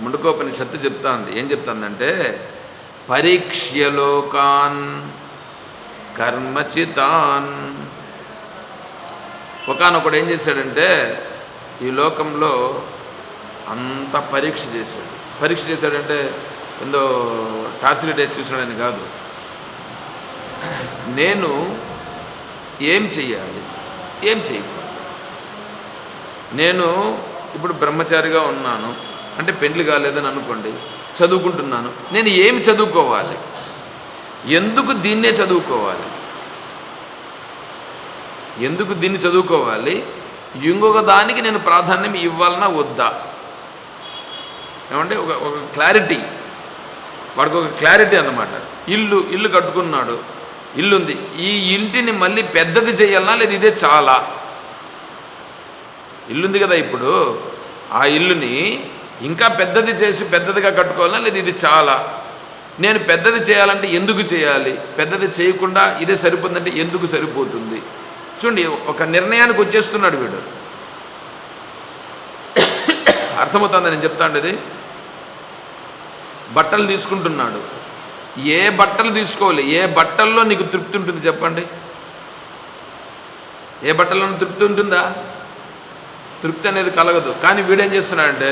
ముండుకోపనిషత్తు చెప్తాంది. ఏం చెప్తాందంటే పరీక్ష్యలోకాన్ కర్మచితాన్. ఒకనొకడు ఏం చేశాడంటే ఈ లోకంలో అంత పరీక్ష చేశాడు. పరీక్ష చేశాడంటే ఏందో టార్చర్ డేస్ చూసాడని కాదు. నేను ఏం చెయ్యాలి? ఏం చేయకూడదు నేను ఇప్పుడు బ్రహ్మచారిగా ఉన్నాను. అంటే పెండ్లి కాలేదని అనుకోండి చదువుకుంటున్నాను. నేను ఏమి చదువుకోవాలి? ఎందుకు దీన్నే చదువుకోవాలి? ఎందుకు దీన్ని చదువుకోవాలి? ఇంకొక దానికి నేను ప్రాధాన్యం ఇవ్వాలన్నా వద్దా? ఏమంటే ఒక ఒక క్లారిటీ వాడికి ఒక క్లారిటీ అన్నమాట. ఇల్లు ఇల్లు కట్టుకున్నాడు ఇల్లు ఉంది ఈ ఇంటిని మళ్ళీ పెద్దది చేయాలన్నా లేదు ఇదే చాలా? ఇల్లుంది కదా ఇప్పుడు. ఆ ఇల్లుని ఇంకా పెద్దది చేసి పెద్దదిగా కట్టుకోవాలా? లేదు ఇది చాలా. నేను పెద్దది చేయాలంటే ఎందుకు చేయాలి? పెద్దది చేయకుండా ఇదే సరిపోతుందంటే ఎందుకు సరిపోతుంది? చూడండి ఒక నిర్ణయానికి వచ్చేస్తున్నాడు వీడు. అర్థమవుతుంది నేను చెప్తాను ఇది? బట్టలు తీసుకుంటున్నాడు. ఏ బట్టలు తీసుకోవాలి? ఏ బట్టల్లో నీకు తృప్తి ఉంటుంది చెప్పండి? ఏ బట్టల్లో తృప్తి ఉంటుందా? తృప్తి అనేది కలగదు. కానీ వీడేం చేస్తున్నాడంటే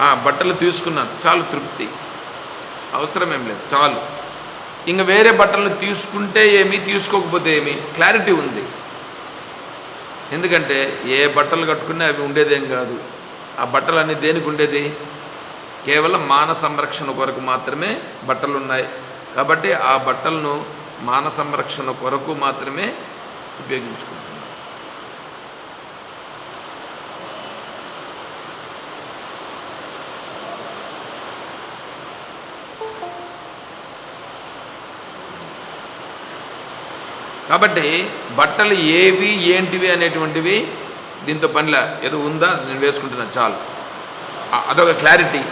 "ఆ, బట్టలు తీసుకున్నాను. చాలు తృప్తి. అవసరం ఏం లేదు. చాలు. ఇంకా వేరే బట్టలు తీసుకుంటే ఏమి తీసుకోకపోతే ఏమి? క్లారిటీ ఉంది. ఎందుకంటే ఏ బట్టలు కట్టుకున్నా అవి ఉండేదేం కాదు. ఆ బట్టలన్నీ దేనికి ఉండేది? కేవలం మాన సంరక్షణ కొరకు మాత్రమే బట్టలు ఉన్నాయి కాబట్టి ఆ బట్టలను మాన సంరక్షణ కొరకు మాత్రమే ఉపయోగించుకుంటున్నాం కాబట్టి బట్టలు ఏవి ఏంటివి అనేటువంటివి దీంతో పనిలే. ఏదో ఉందా? నేను వేసుకుంటున్నాను చాలు. అదొక క్లారిటీ.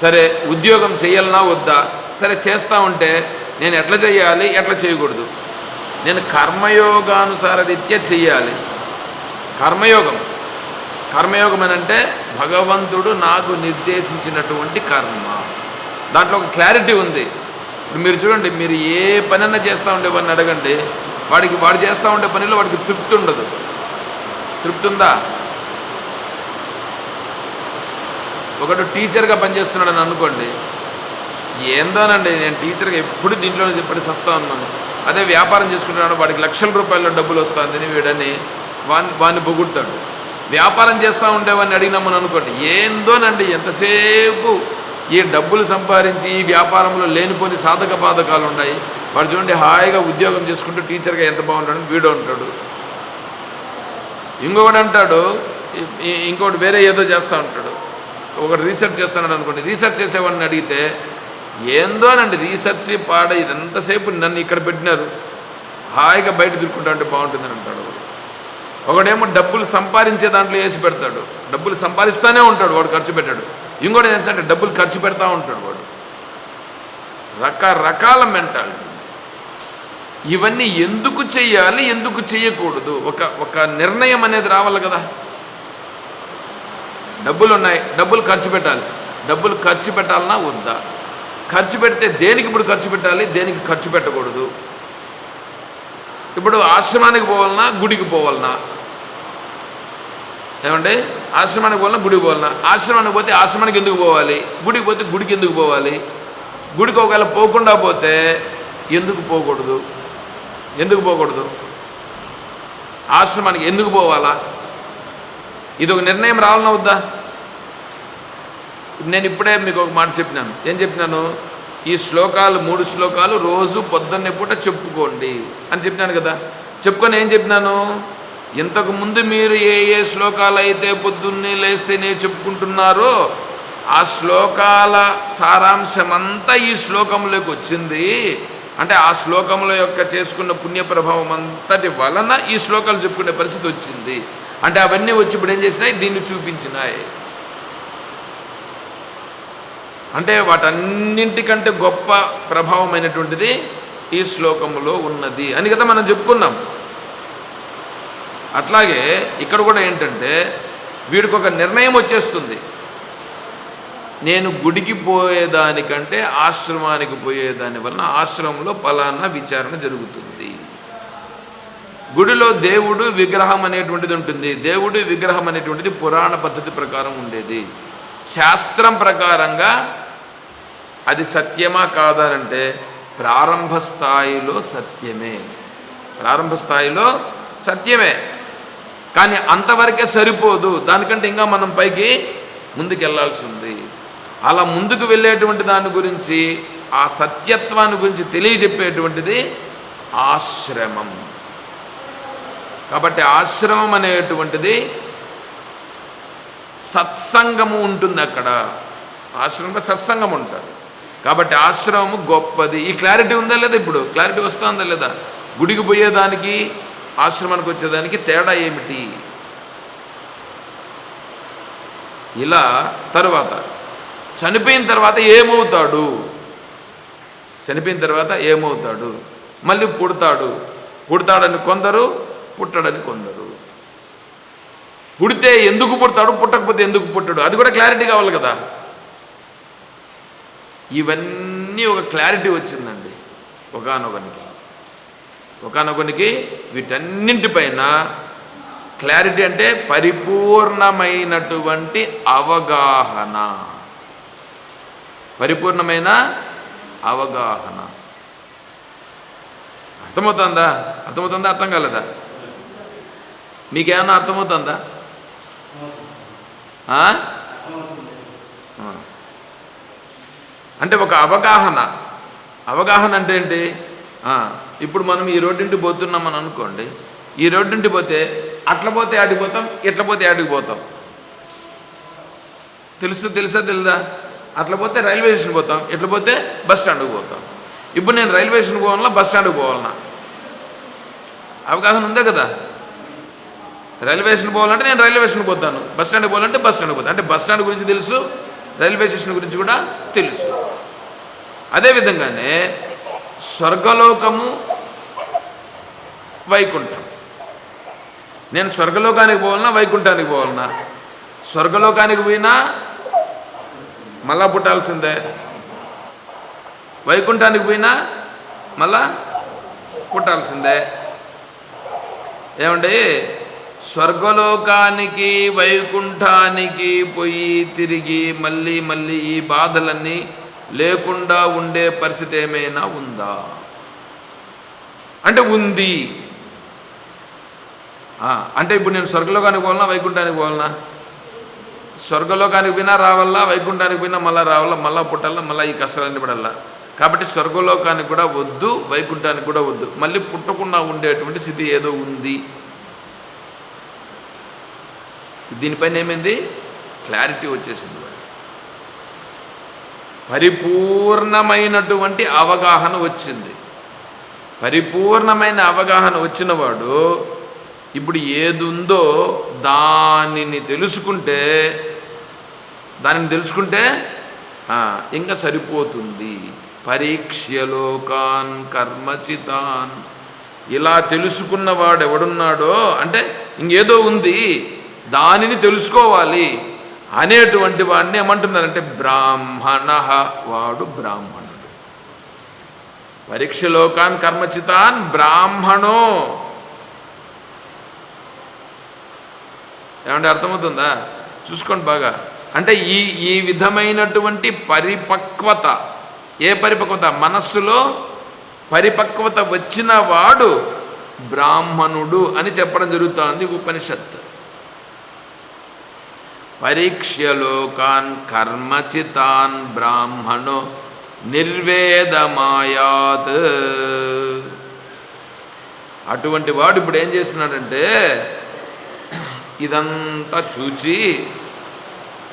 సరే ఉద్యోగం చేయాలన్నా వద్దా? సరే చేస్తూ ఉంటే నేను ఎట్లా చేయాలి? ఎట్లా చేయకూడదు? నేను కర్మయోగానుసార రీత్యా చెయ్యాలి. కర్మయోగం. కర్మయోగం అని అంటే భగవంతుడు నాకు నిర్దేశించినటువంటి కర్మ. దాంట్లో ఒక క్లారిటీ ఉంది. ఇప్పుడు మీరు చూడండి మీరు ఏ పనన్నా చేస్తూ ఉండే వాడిని అడగండి. వాడికి వాడు చేస్తూ ఉండే పనిలో వాడికి తృప్తి ఉండదు. తృప్తి ఉందా? ఒకడు టీచర్గా పనిచేస్తున్నాడని అనుకోండి. ఏందోనండి నేను టీచర్గా ఎప్పుడు దీంట్లోనే చెప్పి సస్తా ఉన్నాను. అదే వ్యాపారం చేసుకుంటున్నాడు వాడికి లక్షల రూపాయల డబ్బులు వస్తుందని వీడని వాని వాడిని పొగుడతాడు వ్యాపారం చేస్తూ ఉండేవాడిని అడిగినామని అనుకోండి ఏందోనండి ఎంతసేపు ఈ డబ్బులు సంపాదించి ఈ వ్యాపారంలో లేనిపోని సాధక బాధకాలు ఉన్నాయి. వాడు చూడండి హాయిగా ఉద్యోగం చేసుకుంటూ టీచర్గా ఎంత బాగుంటాడని వీడు ఉంటాడు ఇంకొకటి అంటాడు ఇంకోటి వేరే ఏదో చేస్తూ ఉంటాడు. ఒకటి రీసెర్చ్ చేస్తున్నాడు అనుకోండి రీసెర్చ్ చేసేవాడిని అడిగితే ఏందోనండి రీసెర్చ్ పాడ ఇదంతసేపు నన్ను ఇక్కడ పెట్టినారు. హాయిగా బయట తిరుక్కుంటా అంటే బాగుంటుందని అంటాడు. ఒకడేమో డబ్బులు సంపాదించే దాంట్లో వేసి పెడతాడు. డబ్బులు సంపాదిస్తానే ఉంటాడు వాడు ఖర్చు పెట్టాడు. ఇంకోటి ఏం చేస్తాడంటే డబ్బులు ఖర్చు పెడతా ఉంటాడు వాడు. రకరకాల మెంటాలిటీ ఇవన్నీ ఎందుకు చెయ్యాలి ఎందుకు చేయకూడదు ఒక ఒక నిర్ణయం అనేది రావాలి కదా. డబ్బులు ఉన్నాయి డబ్బులు ఖర్చు పెట్టాలి. డబ్బులు ఖర్చు పెట్టాలన్నా వద్దా? ఖర్చు పెడితే దేనికి ఇప్పుడు ఖర్చు పెట్టాలి? దేనికి ఖర్చు పెట్టకూడదు? ఇప్పుడు ఆశ్రమానికి పోవాలన్నా గుడికి పోవాలన్నా. ఏమండి? ఆశ్రమానికి పోవాలన్నా గుడికి పోవాలన్నా. ఆశ్రమానికి పోతే ఆశ్రమానికి ఎందుకు పోవాలి? గుడికి పోతే గుడికి ఎందుకు పోవాలి? గుడికి ఒకవేళ పోకుండా పోతే ఎందుకు పోకూడదు? ఎందుకు పోకూడదు? ఆశ్రమానికి ఎందుకు పోవాలా? ఇది ఒక నిర్ణయం రావాలన్నా వద్దా? నేను ఇప్పుడే మీకు ఒక మాట చెప్పినాను. ఏం చెప్పినాను? ఈ శ్లోకాలు మూడు శ్లోకాలు రోజు పొద్దున్నే పూట చెప్పుకోండి అని చెప్పినాను కదా. చెప్పుకొని ఏం చెప్పినాను? ఇంతకుముందు మీరు ఏ ఏ శ్లోకాలు అయితే పొద్దున్నే లేస్తేనే చెప్పుకుంటున్నారో ఆ శ్లోకాల సారాంశమంతా ఈ శ్లోకంలోకి వచ్చింది. అంటే ఆ శ్లోకముల యొక్క చేసుకున్న పుణ్య ప్రభావం అంతటి వలన ఈ శ్లోకాలు చెప్పుకునే పరిస్థితి వచ్చింది. అంటే అవన్నీ వచ్చి ఇప్పుడు ఏం చేసినాయి? దీన్ని చూపించినాయి. అంటే వాటన్నింటికంటే గొప్ప ప్రభావమైనటువంటిది ఈ శ్లోకములో ఉన్నది. అని కదా మనం చెప్పుకున్నాం. అట్లాగే ఇక్కడ కూడా ఏంటంటే వీడికి ఒక నిర్ణయం వచ్చేస్తుంది. నేను గుడికి పోయేదానికంటే ఆశ్రమానికి పోయేదాని వలన ఆశ్రమంలో ఫలానా విచారణ జరుగుతుంది. గుడిలో దేవుడు విగ్రహం అనేటువంటిది ఉంటుంది. దేవుడు విగ్రహం అనేటువంటిది పురాణ పద్ధతి ప్రకారం ఉండేది. శాస్త్రం ప్రకారంగా అది సత్యమా కాదనంటే ప్రారంభ స్థాయిలో సత్యమే. ప్రారంభ స్థాయిలో సత్యమే. కానీ అంతవరకే సరిపోదు. దానికంటే ఇంకా మనం పైకి ముందుకు వెళ్ళాల్సి ఉంది అలా ముందుకు వెళ్ళేటువంటి దాని గురించి ఆ సత్యత్వాన్ని గురించి తెలియజెప్పేటువంటిది ఆశ్రమం. కాబట్టి ఆశ్రమం అనేటువంటిది సత్సంగము ఉంటుంది అక్కడ. ఆశ్రమంలో సత్సంగం ఉంటుంది. కాబట్టి ఆశ్రమము గొప్పది. ఈ క్లారిటీ ఉందా లేదా ఇప్పుడు? క్లారిటీ వస్తుందా లేదా? గుడికి పోయేదానికి ఆశ్రమానికి వచ్చేదానికి తేడా ఏమిటి? ఇలా తరువాత చనిపోయిన తర్వాత ఏమవుతాడు? చనిపోయిన తర్వాత ఏమవుతాడు? మళ్ళీ పుడతాడు. పుడతాడని కొందరు పుట్టడని కొందరు. పుడితే ఎందుకు పుడతాడు? పుట్టకపోతే ఎందుకు పుట్టాడు? అది కూడా క్లారిటీ కావాలి కదా. ఇవన్నీ ఒక క్లారిటీ వచ్చిందండి. ఒకనొకనికి. ఒకనొకనికి వీటన్నింటిపైన క్లారిటీ అంటే పరిపూర్ణమైనటువంటి అవగాహన. పరిపూర్ణమైన అవగాహన. అర్థమవుతుందా? అర్థమవుతుందా? అర్థం కాలేదా? మీకేమన్నా అర్థమవుతుందా? అంటే ఒక అవగాహన. అవగాహన అంటే ఏంటి? ఇప్పుడు మనం ఈ రోడ్డింటి పోతున్నామని అనుకోండి ఈ రోడ్డింటి పోతే అట్ల పోతే ఆడికి పోతాం ఇట్ల పోతే ఆడికి పోతాం. తెలుసు తెలుసా తెలుదా? అట్లా పోతే రైల్వే స్టేషన్ పోతాం ఇట్లా పోతే బస్ స్టాండ్కి పోతాం. ఇప్పుడు నేను రైల్వే స్టేషన్ పోవాలన్నా బస్ స్టాండ్కి పోవాలన్నా. అవగాహన ఉందే కదా? రైల్వే స్టేషన్ పోవాలంటే నేను రైల్వే స్టేషన్ పోతాను. బస్ స్టాండ్కి పోవాలంటే బస్ స్టాండ్కి పోతాను. అంటే బస్ స్టాండ్ గురించి తెలుసు రైల్వే స్టేషన్ గురించి కూడా తెలుసు. అదేవిధంగానే స్వర్గలోకము వైకుంఠం. నేను స్వర్గలోకానికి పోవాలన్నా వైకుంఠానికి పోవాలన్నా. స్వర్గలోకానికి పోయినా మళ్ళా పుట్టాల్సిందే. వైకుంఠానికి పోయినా మళ్ళా పుట్టాల్సిందే. ఏమండి స్వర్గలోకానికి వైకుంఠానికి పోయి తిరిగి మళ్ళీ మళ్ళీ ఈ బాధలన్నీ లేకుండా ఉండే పరిస్థితి ఏమైనా ఉందా? అంటే ఉంది. అంటే ఇప్పుడు నేను స్వర్గలోకానికి పోవాలన్నా వైకుంఠానికి పోవాలన్నా? స్వర్గలోకానికి పోయినా రావాలా వైకుంఠానికి పోయినా మళ్ళీ రావాలా మళ్ళీ పుట్టాలా మళ్ళీ ఈ కష్టాలన్నీ పడాలా? కాబట్టి స్వర్గలోకానికి కూడా వద్దు వైకుంఠానికి కూడా వద్దు. మళ్ళీ పుట్టకుండా ఉండేటువంటి స్థితి ఏదో ఉంది. దీనిపైన ఏమైంది? క్లారిటీ వచ్చేసింది. పరిపూర్ణమైనటువంటి అవగాహన వచ్చింది. పరిపూర్ణమైన అవగాహన వచ్చినవాడు ఇప్పుడు ఏదుందో దానిని తెలుసుకుంటే దానిని తెలుసుకుంటే ఇంకా సరిపోతుంది. పరీక్షలోకాన్ కర్మచితాన్. ఇలా తెలుసుకున్నవాడు ఎవడున్నాడో అంటే ఇంకేదో ఉంది. దానిని తెలుసుకోవాలి. అనేటువంటి వాడిని ఏమంటున్నారంటే బ్రాహ్మణ వాడు బ్రాహ్మణుడు. పరీక్షలోకాన్ కర్మచితాన్ బ్రాహ్మణో. ఏమంటే అర్థమవుతుందా? చూసుకోండి బాగా. అంటే ఈ ఈ విధమైనటువంటి పరిపక్వత ఏ పరిపక్వత? మనస్సులో పరిపక్వత వచ్చిన వాడు బ్రాహ్మణుడు అని చెప్పడం జరుగుతోంది ఉపనిషత్ పరీక్ష్యలోకాన్ కర్మచితాన్ బ్రాహ్మణో నిర్వేదమాయాత్. అటువంటి వాడు ఇప్పుడు ఏం చేస్తున్నాడంటే ఇదంతా చూచి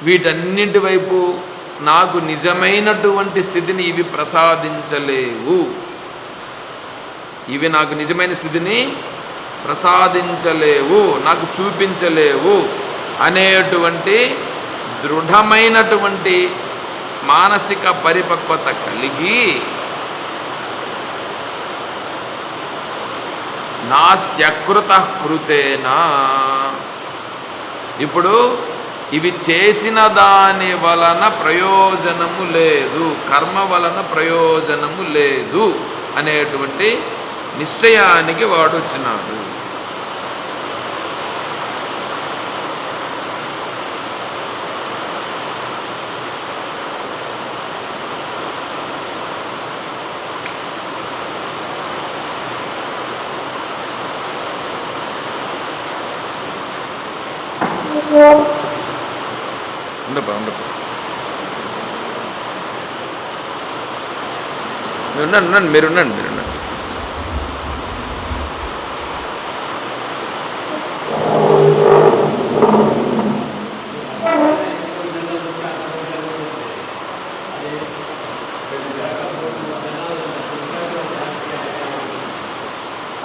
వీటన్నింటి వైపు నాకు నిజమైనటువంటి స్థితిని ఇవి ప్రసాదించలేవు. ఇవి నాకు నిజమైన స్థితిని ప్రసాదించలేవు నాకు చూపించలేవు. అనేటువంటి దృఢమైనటువంటి మానసిక పరిపక్వత కలిగి నాస్త్యకృత కృతేనా. ఇప్పుడు ఇవి చేసిన దాని వలన ప్రయోజనము లేదు కర్మ వలన ప్రయోజనము లేదు అనేటువంటి నిశ్చయానికి వాడు వచ్చినాడు ఉండపా ఉండపా మీరు ఉండండి ఉండండి మీరు ఉండండి మీరు ఉండండి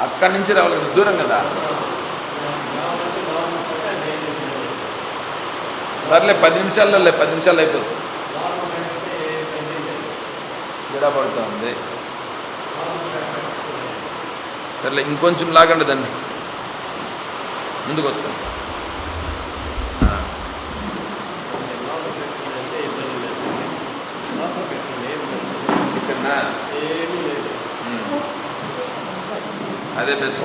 అక్కడి నుంచి రావాలి కదా, దూరం కదా సర్లే పది నిమిషాల్లో పది నిమిషాలు అయిపోతుంది. గిడా పడుతూ ఉంది సర్లే ఇంకొంచెం లాగండి దాన్ని. ముందుకు వస్తాం. అదే బెస్ట్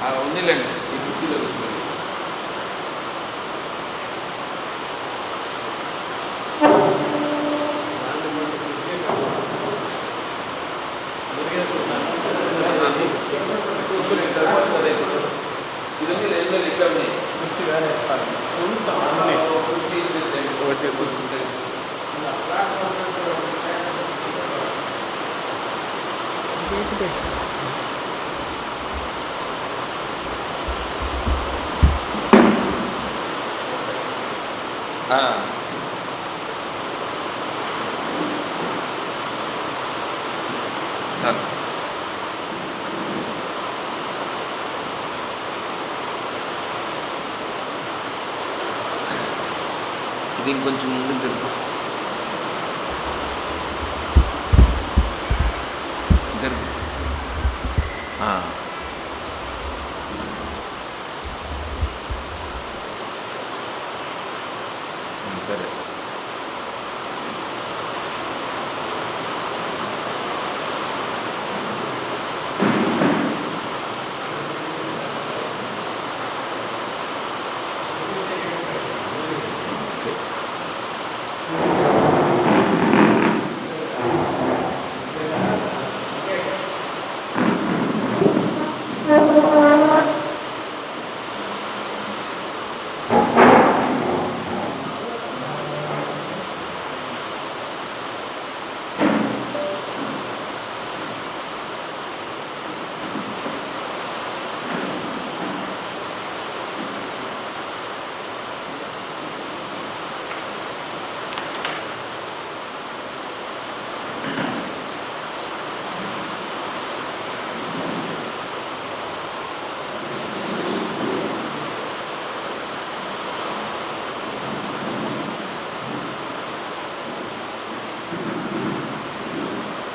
ఆ, ఉన్నిలేండి ఈ కుర్చీలో కూర్చోండి. కూర్చోండి, ఇక్కడ పోతుంది ఇప్పుడు. ఇవన్నీ రెండు ఇక్కడ ఉన్నాయి. కుర్చీ ఇచ్చేసేయండి. కూర్చుంటే. ఆ. చాలు ఇది ఇంకొంచెం ముందు జరుపు ఆ. ఉమ్, సరే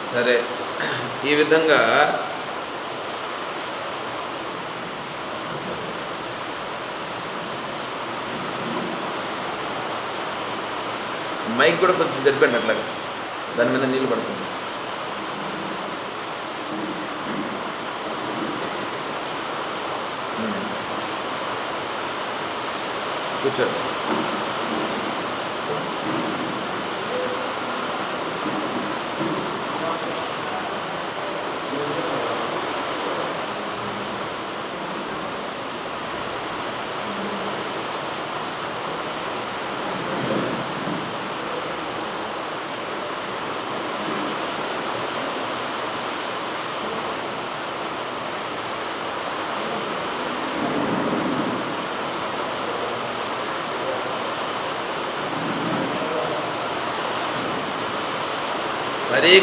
సరే ఈ విధంగా మైక్ కూడా కొంచెం జరిపండి అట్లాగా. దాని మీద నీళ్ళు పడుతుంది కూర్చోండి.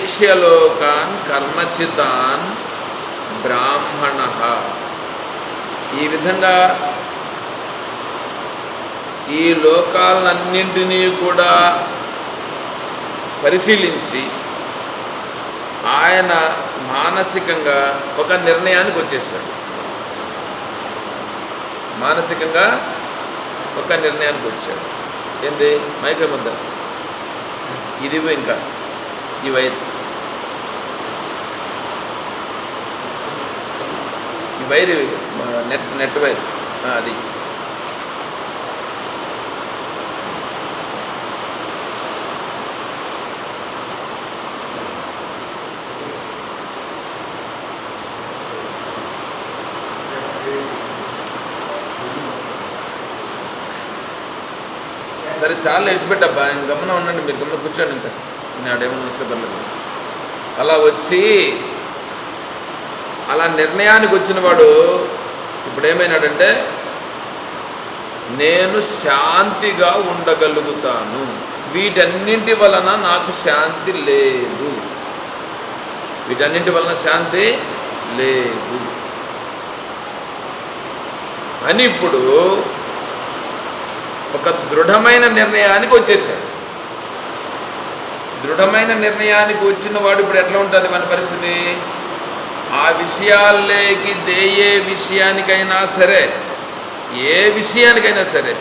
వీక్ష్యలోకాన్ కర్మచితాన్ బ్రాహ్మణ. ఈ విధంగా ఈ లోకాలన్నింటినీ కూడా పరిశీలించి ఆయన మానసికంగా ఒక నిర్ణయానికి వచ్చేసాడు మానసికంగా ఒక నిర్ణయానికి వచ్చాడు. ఏంది? మైక ముద్ద ఇది ఇంకా ఇవైతే వైర్ నెట్ నెట్ వైర్. అది. సరే చాలా విడిచిపెట్టబ్బా ఇంక గమనం ఉండండి మీరు గమనం కూర్చోండి ఇంకా. నేను ఆడేమన్నా వస్తే పర్లేదు. అలా వచ్చి అలా నిర్ణయానికి వచ్చిన వాడు నేను శాంతిగా ఉండగలుగుతాను. వీటన్నింటి వలన నాకు శాంతి లేదు. వీటన్నింటి వలన శాంతి లేదు. అని ఇప్పుడు ఒక దృఢమైన నిర్ణయానికి వచ్చేసాడు. దృఢమైన నిర్ణయానికి వచ్చిన వాడు ఇప్పుడు ఎట్లా ఉంటుంది మన పరిస్థితి? ఆ విషయాల్లోకి దేయే ఏ విషయానికైనా సరే ఏ విషయానికైనా సరే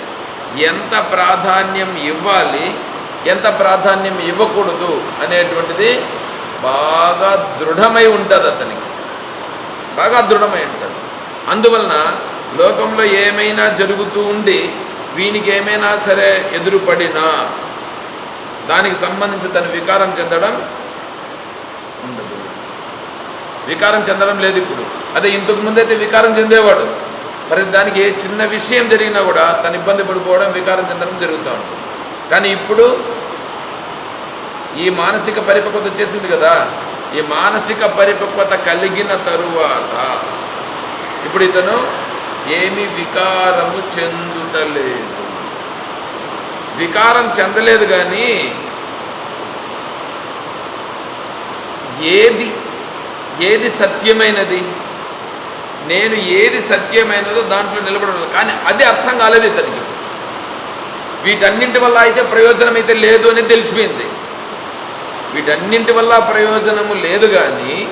ఎంత ప్రాధాన్యం ఇవ్వాలి ఎంత ప్రాధాన్యం ఇవ్వకూడదు అనేటువంటిది బాగా దృఢమై ఉంటుంది అతనికి. బాగా దృఢమై ఉంటుంది. అందువలన లోకంలో ఏమైనా జరుగుతూ ఉండి వీనికి ఏమైనా సరే ఎదురుపడినా దానికి సంబంధించి తను వికారం చెందడం వికారం చెందడం లేదు ఇప్పుడు. అదే ఇంతకు ముందైతే వికారం చెందేవాడు. మరి దానికి ఏ చిన్న విషయం జరిగినా కూడా తను ఇబ్బంది పడిపోవడం వికారం చెందడం జరుగుతూ ఉంటుంది. కానీ ఇప్పుడు ఈ మానసిక పరిపక్వత వచ్చేసింది కదా. ఈ మానసిక పరిపక్వత కలిగిన తరువాత ఇప్పుడు ఇతను ఏమి వికారము చెందుటలేదు. వికారం చెందలేదు కానీ ఏది ఏది సత్యమైనది? నేను ఏది సత్యమైనదో దాంట్లో నిలబడదు కానీ అది అర్థం కాలేదు ఇతనికి. వీటన్నింటి వల్ల అయితే ప్రయోజనం అయితే లేదు అని తెలిసిపోయింది. వీటన్నింటి వల్ల ప్రయోజనము లేదు కానీ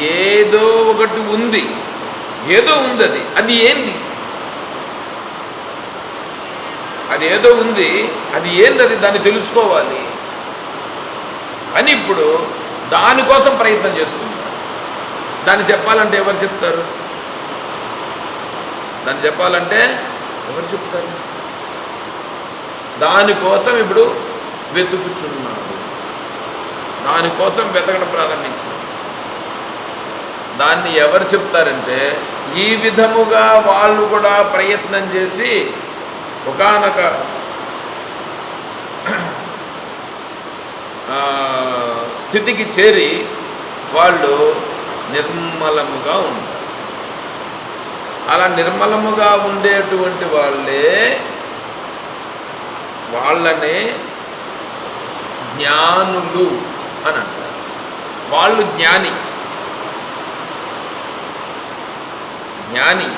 ఏదో ఒకటి ఉంది. ఏదో ఉంది అది. అది ఏంది? అది ఏదో ఉంది. అది ఏంది అది దాన్ని తెలుసుకోవాలి. అని ఇప్పుడు దానికోసం ప్రయత్నం చేస్తుంది. దాన్ని చెప్పాలంటే ఎవరు చెప్తారు? దాన్ని చెప్పాలంటే ఎవరు చెప్తారు? దానికోసం ఇప్పుడు వెతుకుచున్నాడు. దానికోసం వెతకడం ప్రారంభించాడు దాన్ని ఎవరు చెప్తారంటే ఈ విధముగా వాళ్ళు కూడా ప్రయత్నం చేసి ఒకనొక స్థితికి చేరి వాళ్ళు నిర్మలముగా ఉంటారు అలా నిర్మలముగా ఉండేటువంటి వాళ్ళే వాళ్ళనే జ్ఞానులు అని అంటారు. వాళ్ళు జ్ఞాని. జ్ఞాని.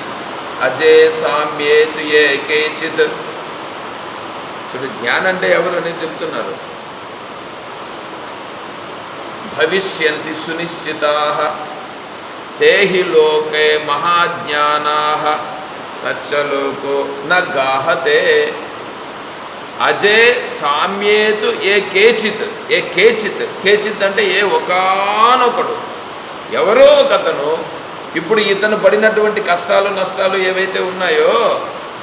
అజే సామ్యేతు ఏ కేచిత్. చూడు జ్ఞానం అంటే ఎవరు అనేది చెప్తున్నారు? భవిష్యంతి సునిశ్చితా. తేహి లోకే మహాజ్ఞానా తచ్చలోకో న గాహతే. అజే సామ్యేతు ఏ కేచిత్ ఏ కేచిత్ కేచిత్ అంటే ఏ ఒకానొకడు. ఎవరో ఒకతను ఇప్పుడు ఇతను పడినటువంటి కష్టాలు నష్టాలు ఏవైతే ఉన్నాయో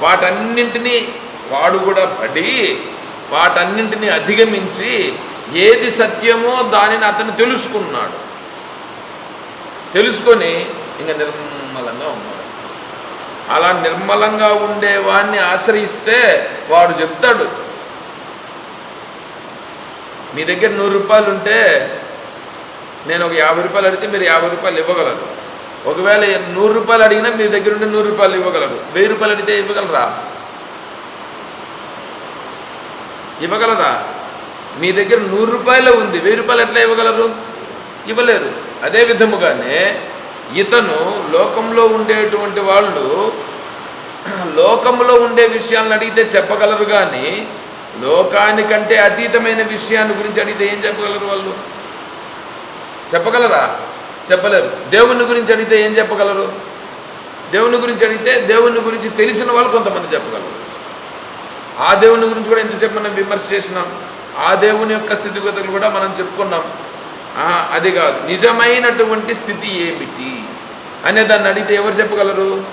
వాటన్నింటినీ వాడు కూడా పడి వాటన్నింటినీ అధిగమించి ఏది సత్యమో దానిని అతను తెలుసుకున్నాడు. తెలుసుకొని ఇంకా నిర్మలంగా ఉన్నాడు అలా నిర్మలంగా ఉండే వాడిని ఆశ్రయిస్తే వాడు చెప్తాడు. మీ దగ్గర నూరు రూపాయలు ఉంటే నేను ఒక యాభై రూపాయలు అడిగితే మీరు యాభై రూపాయలు ఇవ్వగలరు. ఒకవేళ నూరు రూపాయలు అడిగినా మీ దగ్గర ఉంటే నూరు రూపాయలు ఇవ్వగలరు. వెయ్యి రూపాయలు అడిగితే ఇవ్వగలరా? ఇవ్వగలరా? మీ దగ్గర నూరు రూపాయలు ఉంది. వెయ్యి రూపాయలు ఎట్లా ఇవ్వగలరు? ఇవ్వలేరు అదే విధముగానే ఇతను లోకంలో ఉండేటువంటి వాళ్ళు లోకంలో ఉండే విషయాలను అడిగితే చెప్పగలరు కానీ లోకానికంటే అతీతమైన విషయాన్ని గురించి అడిగితే ఏం చెప్పగలరు వాళ్ళు? చెప్పగలరా? చెప్పలేరు. దేవుని గురించి అడిగితే ఏం చెప్పగలరు? దేవుని గురించి అడిగితే దేవుని గురించి తెలిసిన వాళ్ళు కొంతమంది చెప్పగలరు. ఆ దేవుని గురించి కూడా ఎంతసేపు మనం విమర్శ చేసినాం? ఆ దేవుని యొక్క స్థితిగతులు కూడా మనం చెప్పుకున్నాం. అది కాదు. నిజమైనటువంటి స్థితి ఏమిటి? అనే దాన్ని అడిగితే ఎవరు చెప్పగలరు?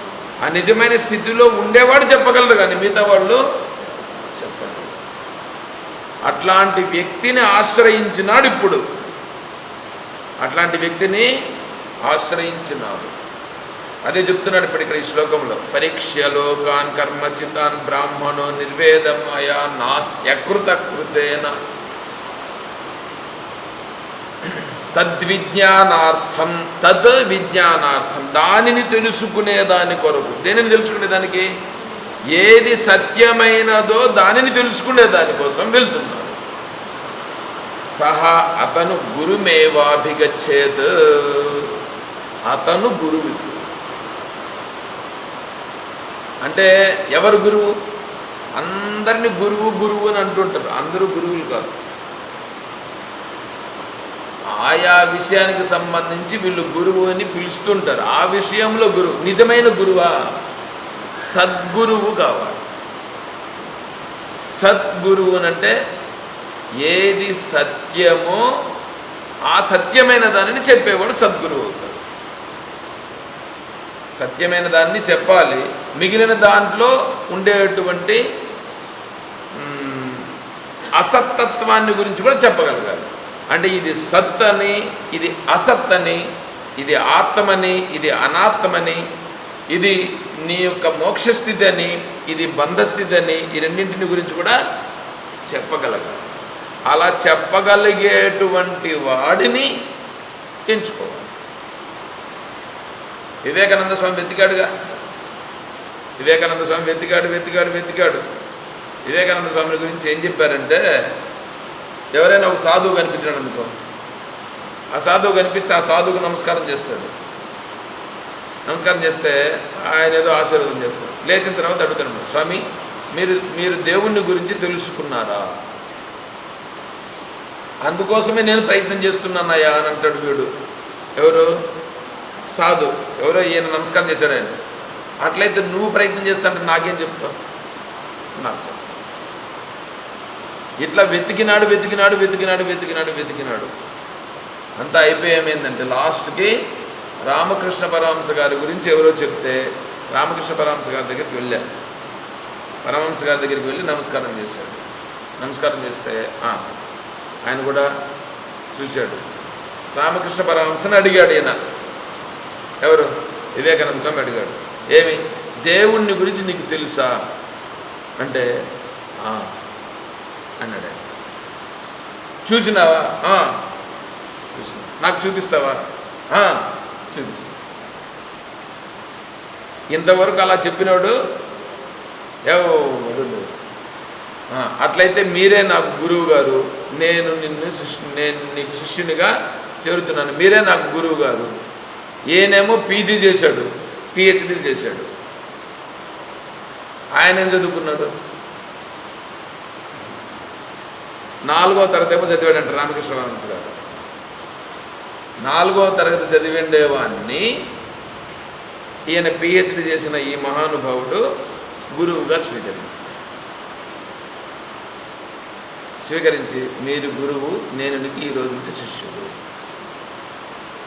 ఆ నిజమైన స్థితిలో ఉండేవాడు చెప్పగలరు కానీ మిగతా వాళ్ళు చెప్పగలరు అట్లాంటి వ్యక్తిని ఆశ్రయించినాడు ఇప్పుడు. అట్లాంటి వ్యక్తిని ఆశ్రయించినాడు. అదే చెప్తున్నాడు ఇప్పుడు ఇక్కడ ఈ శ్లోకంలో. పరీక్ష లోకాన్ కర్మచితాన్ బ్రాహ్మణో నిర్వేదమయ నాస్త్యకృత కృతేన తద్విజ్ఞానార్థం తద్ విజ్ఞానార్థం దానిని తెలుసుకునే దాని కొరకు. దేనిని తెలుసుకునే దానికి ఏది సత్యమైనదో దానిని తెలుసుకునే దానికోసం వెళ్తున్నాడు. సహా అతను గురుమేవాభిగచ్చేత్. అతను గురువు. అంటే ఎవరు గురువు? అందరిని గురువు గురువు అని అంటుంటారు. అందరూ గురువులు కాదు. ఆయా విషయానికి సంబంధించి వీళ్ళు గురువు అని పిలుస్తుంటారు. ఆ విషయంలో గురువు నిజమైన గురువా? సద్గురువు కావాలి. సద్గురువు అంటే ఏది సత్యమో ఆ సత్యమైన దానిని చెప్పేవాడు సద్గురువు అవుతాడు. సత్యమైన దాన్ని చెప్పాలి. మిగిలిన దాంట్లో ఉండేటువంటి అసత్తత్వాన్ని గురించి కూడా చెప్పగలగాలి. అంటే ఇది సత్ అని ఇది అసత్ అని ఇది ఆత్మని ఇది అనాత్మని ఇది నీ యొక్క మోక్షస్థితి అని ఇది బంధస్థితి అని ఈ రెండింటిని గురించి కూడా చెప్పగలగాలి. అలా చెప్పగలిగేటువంటి వాడిని ఎంచుకోవాలి. వివేకానంద స్వామి వెతికాడుగా. వివేకానంద స్వామి వెతికాడు వెతికాడు వెతికాడు. వివేకానంద స్వామి గురించి ఏం చెప్పారంటే ఎవరైనా ఒక సాధువు కనిపించాడు అనుకో ఆ సాధువు కనిపిస్తే ఆ సాధువుకు నమస్కారం చేస్తాడు. నమస్కారం చేస్తే ఆయన ఏదో ఆశీర్వాదం చేస్తాడు. లేచిన తర్వాత అడుగుతాడు స్వామి మీరు మీరు దేవుణ్ణి గురించి తెలుసుకున్నారా? అందుకోసమే నేను ప్రయత్నం చేస్తున్నానయ్యా అని అంటాడు వీడు. ఎవరు? సాధు ఎవరో ఈయన నమస్కారం చేశాడు ఆయన. అట్లయితే నువ్వు ప్రయత్నం చేస్తాంటే నాకేం చెప్తావు? నాకు ఇట్లా వెతికినాడు వెతికినాడు వెతికినాడు వెతికినాడు వెతికినాడు. అంతా అయిపోయి ఏమైందంటే లాస్ట్కి రామకృష్ణ పరమహంస గారి గురించి ఎవరో చెప్తే రామకృష్ణ పరమహంస గారి దగ్గరికి వెళ్ళాను పరమహంస గారి దగ్గరికి వెళ్ళి నమస్కారం చేశాడు. నమస్కారం చేస్తే ఆయన కూడా చూశాడు. రామకృష్ణ పరమహంసని అడిగాడు ఈయన. ఎవరు? వివేకానంద స్వామి అడిగాడు. ఏమి? దేవుణ్ణి గురించి నీకు తెలుసా? అంటే అన్నాడు. ఆయన చూసినావా? "ఆ." చూసిన. నాకు చూపిస్తావా? చూపిస్తా. ఇంతవరకు అలా చెప్పినాడు ఎవడు అట్లయితే మీరే నాకు గురువు గారు. నేను నిన్ను శిష్యు నేను నీకు శిష్యునిగా చేరుతున్నాను. మీరే నాకు గురువు గారు. ఈయనేమో పీజీ చేశాడు పిహెచ్డీ చేశాడు. ఆయన ఏం చదువుకున్నాడు? నాలుగో తరగతి ఏమో చదివాడంట రామకృష్ణ పరమహంస గారు? నాలుగో తరగతి చదివిండేవాన్ని ఈయన పిహెచ్డి చేసిన ఈ మహానుభావుడు గురువుగా స్వీకరించారు స్వీకరించి మీరు గురువు నేను నీకు ఈ రోజు నుంచి శిష్యుడు.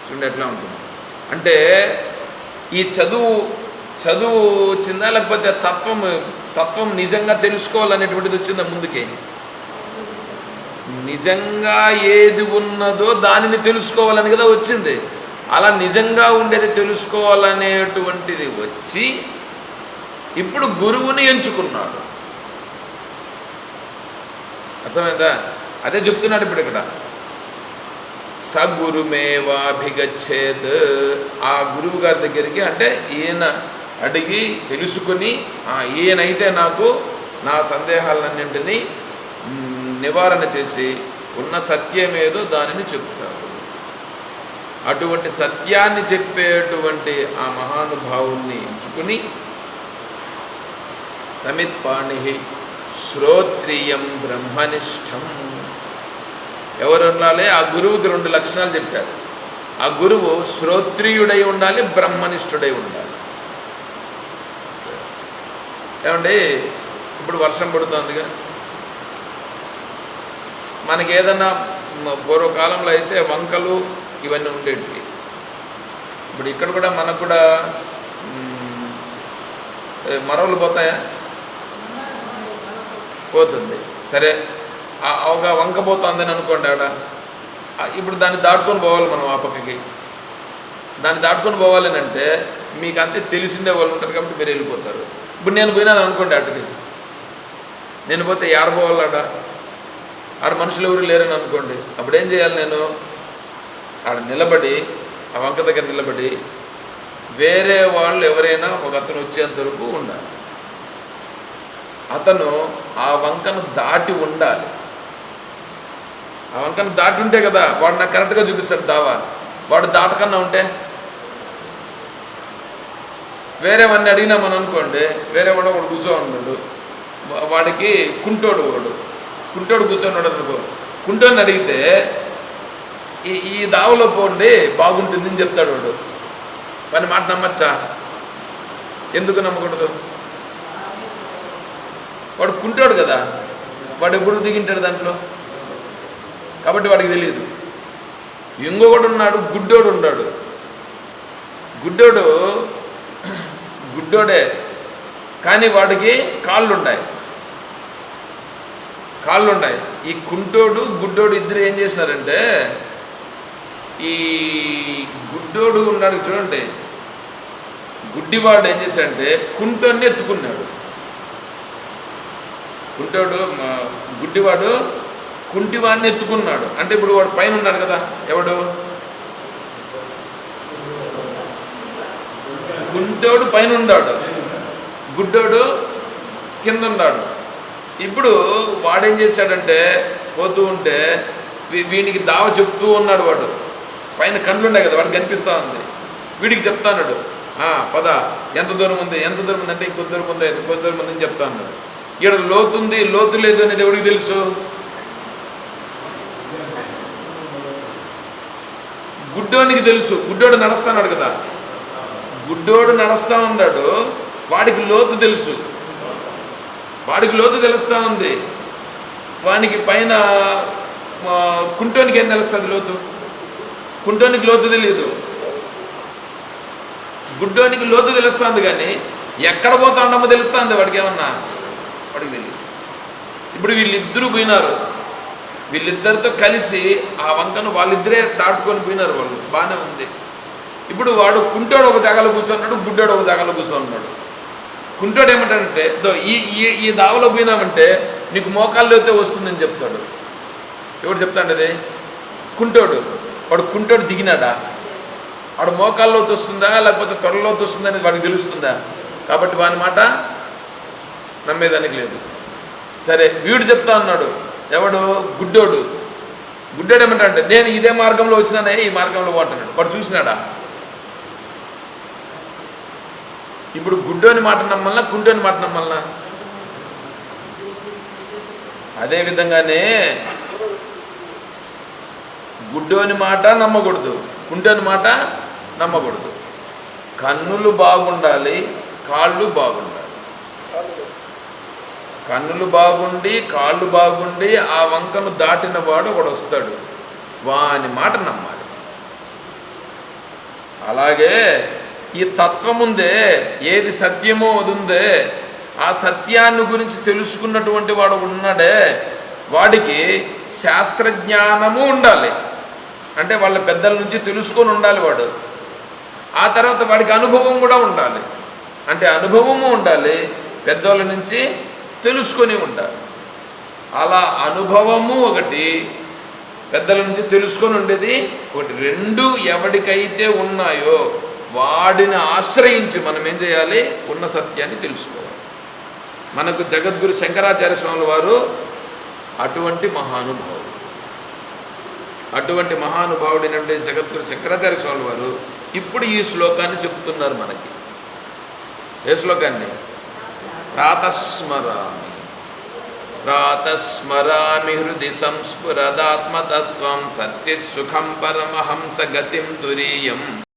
చూడండి ఎట్లా ఉంటుంది. అంటే ఈ చదువు చదువు వచ్చిందా లేకపోతే తత్వం తత్వం నిజంగా తెలుసుకోవాలనేటువంటిది వచ్చిందా ముందుకే? నిజంగా ఏది ఉన్నదో దానిని తెలుసుకోవాలని కదా వచ్చింది. అలా నిజంగా ఉండేది తెలుసుకోవాలనేటువంటిది వచ్చి ఇప్పుడు గురువుని ఎంచుకున్నాడు. అర్థమైందా? అదే చెప్తున్నాడు ఇప్పుడు ఇక్కడ. సగురుమేవాభిగచ్చేత్. ఆ గురువు గారి దగ్గరికి అంటే ఈయన అడిగి తెలుసుకుని ఈయనైతే నాకు నా సందేహాలన్నింటినీ నివారణ చేసి ఉన్న సత్యమేదో దానిని చెప్తారు అటువంటి సత్యాన్ని చెప్పేటువంటి ఆ మహానుభావుల్ని ఎంచుకుని సమిత్పాణి శ్రోత్రియం బ్రహ్మనిష్టం. ఎవరు ఉండాలి ఆ గురువుకి రెండు లక్షణాలు చెప్పారు. ఆ గురువు శ్రోత్రియుడై ఉండాలి బ్రహ్మనిష్ఠుడై ఉండాలి. ఏమండి? ఇప్పుడు వర్షం పడుతుందిగా. మనకి ఏదన్నా పూర్వకాలంలో అయితే వంకలు ఇవన్నీ ఉండేటివి. ఇప్పుడు ఇక్కడ కూడా మనకు కూడా మరవలు పోతాయా? పోతుంది. సరే ఒక వంక పోతుందని అనుకోండి ఆడ. ఇప్పుడు దాన్ని దాటుకొని పోవాలి మనం ఆ పక్కకి. దాన్ని దాటుకొని పోవాలి అంటే మీకు అంతే తెలిసిండే వాళ్ళు ఉంటారు కాబట్టి మీరు వెళ్ళిపోతారు. ఇప్పుడు నేను పోయినాను అనుకోండి అటుకి నేను పోతే ఏడ పోవాలి ఆడ మనుషులు ఎవరు లేరని అనుకోండి. అప్పుడు ఏం చేయాలి నేను? ఆడ నిలబడి ఆ వంక దగ్గర నిలబడి వేరే వాళ్ళు ఎవరైనా ఒక అతను వచ్చేంత వరకు ఉండాలి. అతను ఆ వంకను దాటి ఉండాలి. ఆ వంకను దాటి ఉంటే కదా వాడు నాకు కరెక్ట్గా చూపిస్తాడు దావా. వాడు దాటకన్నా ఉంటే? వేరే వాడిని అడిగినామని అనుకోండి వేరే వాడు ఒకడు కూర్చో ఉన్నాడు వాడికి కుంటోడు వాడు కుంటోడు కూర్చోన్నాడు అనుకో. కుంటోని అడిగితే ఈ ఈ దావలో పోండి బాగుంటుందని చెప్తాడు వాడు. వాని మాట నమ్మచ్చా? ఎందుకు నమ్మకూడదు? వాడు కుంటాడు కదా. వాడు ఎప్పుడు దిగింటాడు దాంట్లో? కాబట్టి వాడికి తెలియదు. ఇంకొకడు ఉన్నాడు గుడ్డోడు ఉన్నాడు. గుడ్డోడు గుడ్డోడే. కానీ వాడికి కాళ్ళు ఉంటాయి కాళ్ళు ఉన్నాయి ఈ కుంటోడు గుడ్డోడు ఇద్దరు ఏం చేశారంటే ఈ గుడ్డోడు ఉన్నాడు చూడండి. గుడ్డివాడు ఏం చేశాడంటే కుంటోడిని ఎత్తుకున్నాడు. కుంటోడు గుడ్డివాడు కుంటివాడిని ఎత్తుకున్నాడు. అంటే ఇప్పుడు వాడు పైన ఉన్నాడు కదా ఎవడు? కుంటోడు పైన ఉన్నాడు. గుడ్డోడు కింద ఉన్నాడు. ఇప్పుడు వాడేం చేశాడంటే పోతూ ఉంటే వీడికి దావ చెప్తూ ఉన్నాడు వాడు. పైన కళ్ళు కదా వాడికి కనిపిస్తూ ఉంది. వీడికి చెప్తా "ఆ, పద ఎంత దూరం ఉంది ఎంత దూరం ఉంది? అంటే ఇంకొద్ది దూరం ఉంది ఇంకొద్ది దూరం ఉంది అని చెప్తా ఉన్నాడు. ఇక్కడ లోతుంది లోతు లేదు అనేది ఎవడికి తెలుసు? గుడ్డోనికి తెలుసు. గుడ్డోడు నడుస్తున్నాడు కదా. గుడ్డోడు నడుస్తా ఉన్నాడు. వాడికి లోతు తెలుసు. వాడికి లోతు తెలుస్తూ ఉంది. వానికి పైన కుంటోనికి ఏం తెలుస్తుంది లోతు? కుంటోనికి లోతు తెలియదు గుడ్డోనికి లోతు తెలుస్తుంది కానీ ఎక్కడ పోతా ఉండమో తెలుస్తుంది వాడికి ఏమన్నా? వాడికి తెలియదు ఇప్పుడు వీళ్ళిద్దరూ పోయినారు. వీళ్ళిద్దరితో కలిసి ఆ వంకను వాళ్ళిద్దరే దాటుకొని పోయినారు వాళ్ళు. బాగానే ఉంది. ఇప్పుడు వాడు కుంటోడు ఒక జాగాలో కూర్చున్నాడు గుడ్డోడు ఒక జాగాలో కూర్చున్నాడు కుంటోడు ఏమంటాడంటే ఈ ఈ ఈ దావలో పోయినామంటే నీకు మోకాళ్ళు అయితే వస్తుందని చెప్తాడు. ఎవడు చెప్తాడు అది? కుంటోడు. వాడు కుంటోడు దిగినాడా? వాడు మోకాల్లోకి వస్తుందా లేకపోతే త్వరలోకి వస్తుందా అనేది వాడికి తెలుస్తుందా? కాబట్టి వాని మాట నమ్మేదానికి లేదు. సరే వీడు చెప్తా అన్నాడు ఎవడు? గుడ్డోడు. గుడ్డోడు ఏమంటాడంటే నేను ఇదే మార్గంలో వచ్చినానే ఈ మార్గంలో పోంటున్నాడు. వాడు చూసినాడా? ఇప్పుడు గుడ్డోని మాట నమ్మల్నా కుంటోని మాట నమ్మల్నా? అదే విధంగానే గుడ్డోని మాట నమ్మకూడదు కుంటోని మాట నమ్మకూడదు. కన్నులు బాగుండాలి కాళ్ళు బాగుండాలి. కన్నులు బాగుండి కాళ్ళు బాగుండి ఆ వంకను దాటిన వాడు ఒకడు వస్తాడు. వాని మాట నమ్మాలి. అలాగే ఈ తత్వం ఉందే ఏది సత్యమో అది ఉందే ఆ సత్యాన్ని గురించి తెలుసుకున్నటువంటి వాడు ఉన్నాడే వాడికి శాస్త్రజ్ఞానము ఉండాలి. అంటే వాళ్ళ పెద్దల నుంచి తెలుసుకొని ఉండాలి వాడు. ఆ తర్వాత వాడికి అనుభవం కూడా ఉండాలి. అంటే అనుభవము ఉండాలి పెద్దోళ్ళ నుంచి తెలుసుకొని ఉండాలి. అలా అనుభవము ఒకటి పెద్దల నుంచి తెలుసుకొని ఉండేది ఒకటి. రెండు ఎవడికైతే ఉన్నాయో వాడిని ఆశ్రయించి మనం ఏం చేయాలి? ఉన్న సత్యాన్ని తెలుసుకోవాలి. మనకు జగద్గురు శంకరాచార్య స్వాముల వారు అటువంటి మహానుభావుడు. అటువంటి మహానుభావుడైనటువంటి జగద్గురు శంకరాచార్య స్వామి వారు ఇప్పుడు ఈ శ్లోకాన్ని చెప్తున్నారు మనకి. ఏ శ్లోకాన్ని? ప్రాతస్మరామి. ప్రాతస్మరామి హృది సంస్ఫురదాత్మతత్వం సచ్చిత్ సుఖం పరమహంస గతిం తురీయం